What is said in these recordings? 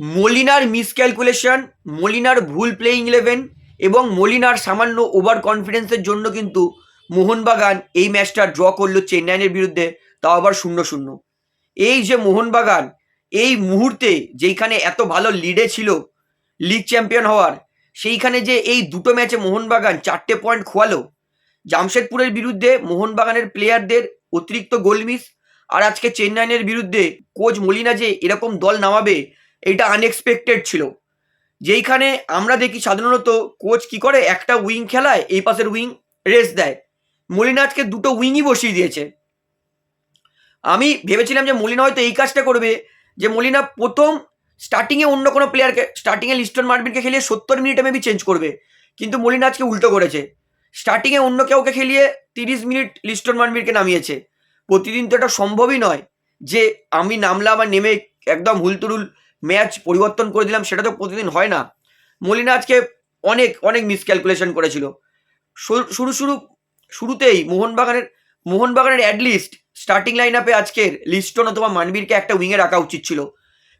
মলিনার miscalculation মলিনার ভুল playing eleven এবং মলিনার সামান্য ওভার কনফিডেন্সের জন্য কিন্তু মোহনবাগান এই ম্যাচটা ড্র করল চেন্নাইয়ের বিরুদ্ধে, তাও আবার শূন্য শূন্য এই যে মোহনবাগান, এই মুহূর্তে যেইখানে এত ভালো লিডে ছিল লিগ চ্যাম্পিয়ন হওয়ার, সেইখানে যে এই দুটো ম্যাচে মোহনবাগান চারটে পয়েন্ট খোয়ালো, জামশেদপুরের বিরুদ্ধে মোহনবাগানের প্লেয়ারদের অতিরিক্ত গোল মিস আর আজকে চেন্নাইয়ের বিরুদ্ধে কোচ মলিনা যে এরকম দল নামাবে এটা আনএক্সপেক্টেড ছিল। যেইখানে আমরা দেখি সাধারণত কোচ কি করে? একটা উইং খেলায়, এই পাশের উইং রেস্ট দেয়। মলিনা আজকে দুটো উইংই বসিয়ে দিয়েছে। আমি ভেবেছিলাম যে মলিনা হয়তো এই কাজটা করবে, যে মলিনা প্রথম স্টার্টিংয়ে অন্য কোনো প্লেয়ারকে স্টার্টিংয়ে লিস্টন মার্বিনকে খেলিয়ে সত্তর মিনিটে মেবি চেঞ্জ করবে। কিন্তু মলিনা আজকে উল্টো করেছে। স্টার্টিংয়ে অন্য কাউকে খেলিয়ে তিরিশ মিনিট লিস্টন মার্বিনকে নামিয়েছে। প্রতিদিন তো এটা সম্ভবই নয় যে আমি নামলাম আর নেমে একদম হুলতুরুল ম্যাচ পরিবর্তন করে দিলাম, সেটা তো প্রতিদিন হয় না। মলিনা আজকে অনেক অনেক মিসক্যালকুলেশন করেছিল। শুরু শুরু শুরু, শুরুতেই মোহনবাগানের মোহনবাগানের অ্যাটলিস্ট স্টার্টিং লাইন আপে আজকের লিস্টন অথবা মানবীরকে একটা উইংয়ে রাখা উচিত ছিল।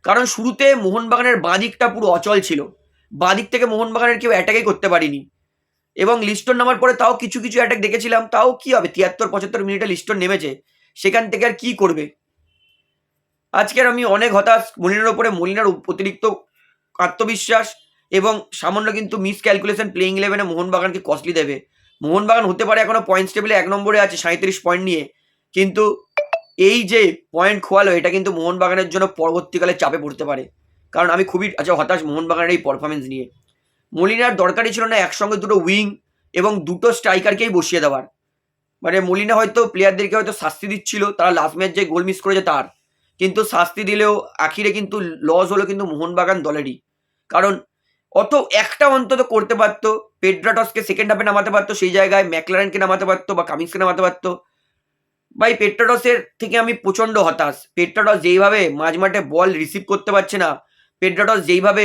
কারণ শুরুতে মোহনবাগানের বাঁদিকটা পুরো অচল ছিল। বাঁদিক থেকে মোহনবাগানের কেউ অ্যাটাকই করতে পারিনি। এবং লিস্টন নামার পরে তাও কিছু কিছু অ্যাটাক দেখেছিলাম, তাও কি হবে? তিয়াত্তর, পঁচাত্তর মিনিটে লিস্টন নেমেছে। সেখান থেকে আর কি করবে? আজকের আমি অনেক হতাশ, মলিনার ওপরে মলিনার অতিরিক্ত আত্মবিশ্বাস এবং সামান্য কিন্তু মিস ক্যালকুলেশন প্লেইং ইলেভেনে মোহনবাগানকে কস্টলি দেবে। মোহনবাগান হতে পারে এখনও পয়েন্টস টেবিলে এক নম্বরে আছে সাঁত্রিশ পয়েন্ট নিয়ে। কিন্তু এই যে পয়েন্ট খোয়ালো, এটা কিন্তু মোহনবাগানের জন্য পরবর্তীকালে চাপে পড়তে পারে। কারণ আমি খুবই আচ্ছা হতাশ মোহনবাগানের এই পারফরমেন্স নিয়ে। মলিনার দরকারই ছিল না একসঙ্গে দুটো উইং এবং দুটো স্ট্রাইকারকেই বসিয়ে দেওয়ার। মানে মলিনা হয়তো প্লেয়ারদেরকে হয়তো শাস্তি দিচ্ছিল, তারা লাস্ট ম্যাচ যে গোল মিস করেছে তার। কিন্তু শাস্তি দিলেও আখিরে কিন্তু লস হলো কিন্তু মোহনবাগান দলেরই। কারণ অত একটা অন্তত করতে পারতো, পেড্রাটসকে সেকেন্ড হাফে নামাতে পারতো, সেই জায়গায় ম্যাকলারেনকে নামাতে পারতো বা কামিংসকে নামাতে পারতো। ভাই পেট্রাটসের থেকে আমি প্রচণ্ড হতাশ। পেট্রাটস যেইভাবে মাঝ মাঠে বল রিসিভ করতে পারছে না পেট্রাটস যেইভাবে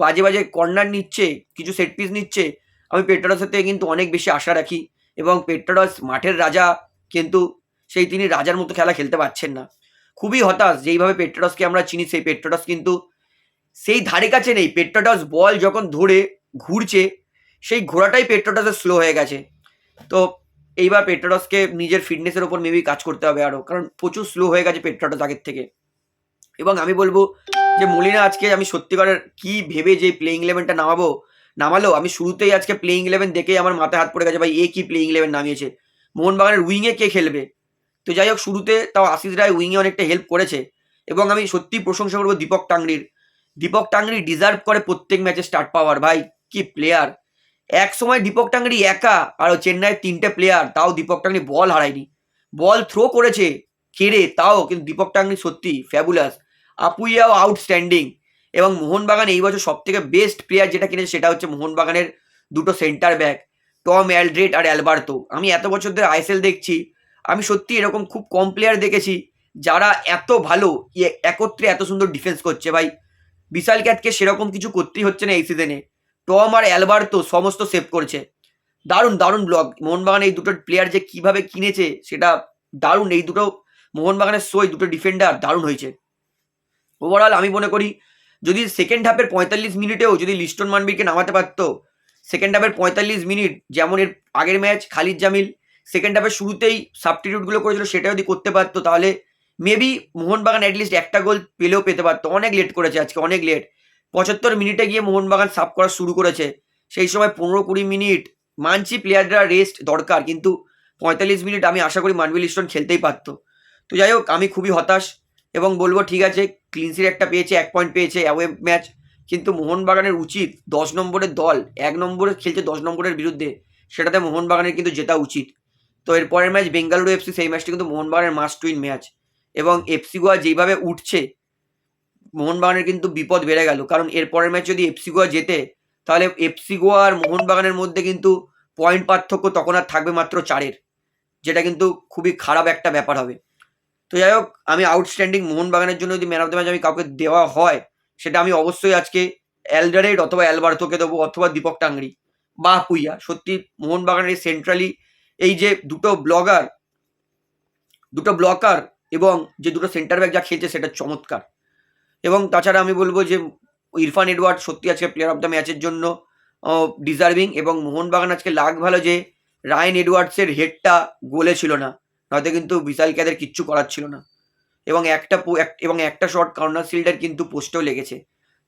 বাজে বাজে কর্নার নিচ্ছে, কিছু সেট পিস নিচ্ছে, আমি পেট্রাটসের থেকে কিন্তু অনেক বেশি আশা রাখি। এবং পেট্রাটস মাঠের রাজা, কিন্তু সেই তিনি রাজার মতো খেলা খেলতে পারছেন না। খুবই হতাশ যেইভাবে পেট্রাটসকে আমরা চিনি, সেই পেট্রাটস কিন্তু সেই ধারে কাছে নেই। পেট্রাটস বল যখন ধরে ঘুরছে, সেই ঘোড়াটাই পেট্রাটসের স্লো হয়ে গেছে। তো এইবার পেট্রাটসকে নিজের ফিটনেসের ওপর মেবি কাজ করতে হবে আরও কারণ প্রচুর স্লো হয়ে গেছে পেট্রাটস আগের থেকে। এবং আমি বলব যে মলিনা আজকে আমি সত্যিকারের কি ভেবে যে প্লেইং ইলেভেনটা নামাবো, নামালো? আমি শুরুতেই আজকে প্লেইং ইলেভেন দেখেই আমার মাথায় হাত পড়ে গেছে, ভাই, এ কি প্লেইং ইলেভেন নামিয়েছে? মোহনবাগানের উইংয়ে কে খেলবে? তো যাই হোক, শুরুতে তাও আশিস রায় উইংয়ে অনেকটা হেল্প করেছে এবং আমি সত্যি প্রশংসা করব দীপক টাংরির। দীপক টাংরি ডিজার্ভ করে প্রত্যেক ম্যাচে স্টার্ট পাওয়ার, ভাই, কি প্লেয়ার এক সময় দীপক টাংরি একা আর চেন্নাইয়ের তিনটে প্লেয়ার তাও দীপক টাংরি বল হারায়নি। বল থ্রো করেছে, কেড়ে তাও, কিন্তু দীপক টাংরি সত্যি ফ্যাবুলাস আপুইয়াও আউটস্ট্যান্ডিং এবং মোহনবাগান এই বছর সব থেকে বেস্ট প্লেয়ার যেটা কিনেছে সেটা হচ্ছে মোহনবাগানের দুটো সেন্টার ব্যাক টম অ্যালড্রেট আর অ্যালবার্তো। আমি এত বছর ধরে আইএসএল দেখছি আমি সত্যি এরকম খুব কম প্লেয়ার দেখেছি যারা এত ভালো এ- একত্রে এত সুন্দর ডিফেন্স করছে। ভাই, বিশাল ক্যাটকে সেরকম কিছু করতেই হচ্ছে না এই সিজনে টম আর অ্যালবার্তো সমস্ত সেভ করেছে। দারুণ দারুণ ব্লগ মোহনবাগান এই দুটো প্লেয়ার যে কীভাবে কিনেছে সেটা দারুণ। এই দুটো মোহনবাগানের সই, দুটো ডিফেন্ডার দারুণ হয়েছে। ওভারঅল আমি মনে করি, যদি সেকেন্ড হাফের পঁয়তাল্লিশ মিনিটেও যদি লিস্টন মানবীরকে নামাতে পারতো সেকেন্ড হাফের পঁয়তাল্লিশ মিনিট যেমন এর আগের ম্যাচ খালিদ জামিল সেকেন্ড হাফের শুরুতেই সাবস্টিটিউটগুলো করেছিল, সেটা যদি করতে পারতো তাহলে মেবি মোহনবাগান অ্যাটলিস্ট একটা গোল পেলেও পেতে পারতো। অনেক লেট করেছে আজকে, অনেক লেট পঁচাত্তর মিনিটে গিয়ে মোহনবাগান সাফ করা শুরু করেছে। সেই সময় পনেরো কুড়ি মিনিট মানছি প্লেয়াররা রেস্ট দরকার, কিন্তু পঁয়তাল্লিশ মিনিট আমি আশা করি মানবিল লিস্টন খেলতেই পারতো। তো যাই হোক, আমি খুবই হতাশ এবং বলব ঠিক আছে ক্লিনসির একটা পেয়েছে, এক পয়েন্ট পেয়েছে অ্যাওয়ে ম্যাচ কিন্তু মোহনবাগানের উচিত দশ নম্বরের দল, এক নম্বরে খেলছে দশ নম্বরের বিরুদ্ধে, সেটাতে মোহনবাগানের কিন্তু জেতা উচিত। তো এর পরের ম্যাচ বেঙ্গালুরু এফসি সেই ম্যাচটি কিন্তু মোহনবাগানের মাস্ট উইন ম্যাচ এবং এফসি গোয়া যেইভাবে উঠছে, মোহনবাগানের কিন্তু বিপদ বেড়ে গেল। কারণ এর পরের ম্যাচ যদি এফসি গোয়া জেতে, তাহলে এফসি গোয়া আর মোহনবাগানের মধ্যে কিন্তু পয়েন্ট পার্থক্য তখন আর থাকবে মাত্র চারের, যেটা কিন্তু খুবই খারাপ একটা ব্যাপার হবে। তো যাই হোক, আমি আউটস্ট্যান্ডিং মোহনবাগানের জন্য যদি ম্যান অফ দ্য ম্যাচ আমি কাউকে দেওয়া হয়, সেটা আমি অবশ্যই আজকে অ্যালডারেড অথবা অ্যালবার্থোকে দেবো, অথবা দীপক টাংরি বা পুইয়া সত্যি, মোহনবাগানের সেন্ট্রালি এই যে দুটো ব্লগার দুটো ব্লকার এবং যে দুটো সেন্টার ব্যাক যা খেলছে সেটা চমৎকার। এবং তাছাড়া আমি বলব যে ইরফান এডওয়ার্ড সত্যি আজকে প্লেয়ার অফ দ্য ম্যাচের জন্য ডিজার্ভিং এবং মোহনবাগান আজকে লাগ ভালো যে রায়ন এডওয়ার্ডসের হেডটা গোলে ছিল না, নয়তো কিন্তু বিশাল ক্যাদের কিচ্ছু করার ছিল না। এবং একটা এবং একটা শট কর্নার সিল্ডার কিন্তু পোস্টেও লেগেছে।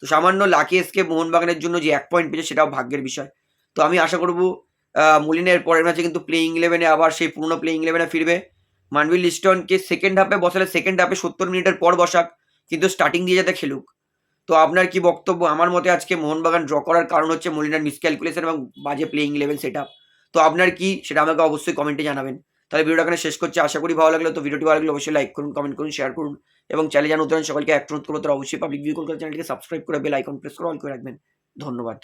তো সামান্য লাকি এসকে মোহনবাগানের জন্য যে এক পয়েন্ট পেয়েছে সেটাও ভাগ্যের বিষয়। তো আমি আশা করব মলিনের পরের ম্যাচে কিন্তু প্লেইং ইলেভেনে আবার সেই পুরনো প্লেইং ইলেভেনে ফিরবে। মানভিল লিস্টনকে সেকেন্ড হাফে বসালে সেকেন্ড হাফে সত্তর মিনিটের পর বসাক, কিন্তু স্টার্টিং দিয়ে যাতে খেলুক। তো আপনার কি বক্তব্য? আমার মতে আজকে মোহনবাগান ড্র করার কারণ হচ্ছে মলিনার মিসক্যালকুলেশন এবং বাজে প্লেইং ইলেভেন সেট তো আপনার কি? সেটা আমাকে অবশ্যই কমেন্টে জানাবেন। তাহলে ভিডিওটা এখানে শেষ করছি। আশা করি ভালো লাগল। তো ভিডিওটি ভালো লাগলে অবশ্যই লাইক করুন কমেন্ট করুন শেয়ার করুন এবং চ্যানেল জানুন উত্তরণ সকলকে এক অনুরোধ করব। তারা অবশ্যই পাবলিক ভিউ কলকাতা চ্যানেলটিকে সাবস্ক্রাইব করে বেল আইকন প্রেস করে অল করে রাখবেন। ধন্যবাদ।